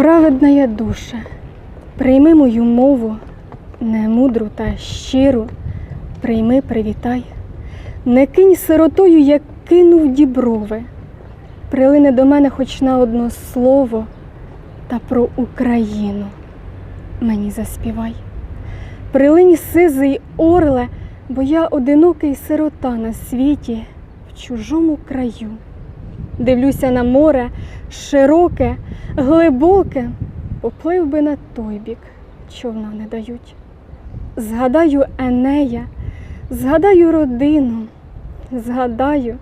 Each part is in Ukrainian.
Праведна я душа, прийми мою мову, не мудру та щиру, прийми, привітай, не кинь сиротою, як кинув діброви, прилине до мене хоч на одно слово, та про Україну мені заспівай. Прилинь сизий орле, бо я одинокий сирота на світі в чужому краю. Дивлюся на море широке, глибоке, поплив би на той бік, човна не дають. Згадаю Енея, згадаю родину, згадаю,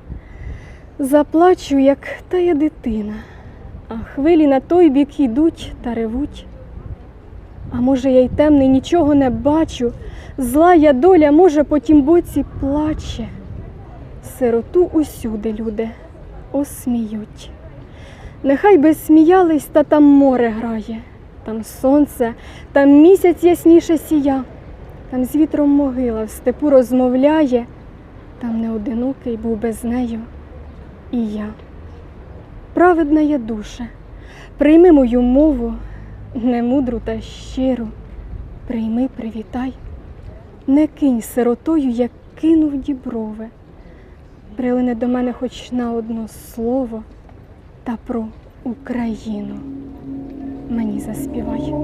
заплачу, як тая дитина, а хвилі на той бік йдуть та ревуть. А може, я й темний нічого не бачу, зла я доля, може, по тім боці плаче. Сироту усюди люди осміють. Нехай би сміялись, та там море грає, там сонце, там місяць ясніше сія, там з вітром могила в степу розмовляє, там не одинокий був без нею і я. Праведна я душа, прийми мою мову, не мудру та щиру, прийми, привітай, не кинь сиротою, як кинув діброви прилине до мене хоч на одно слово та про Україну мені заспівай.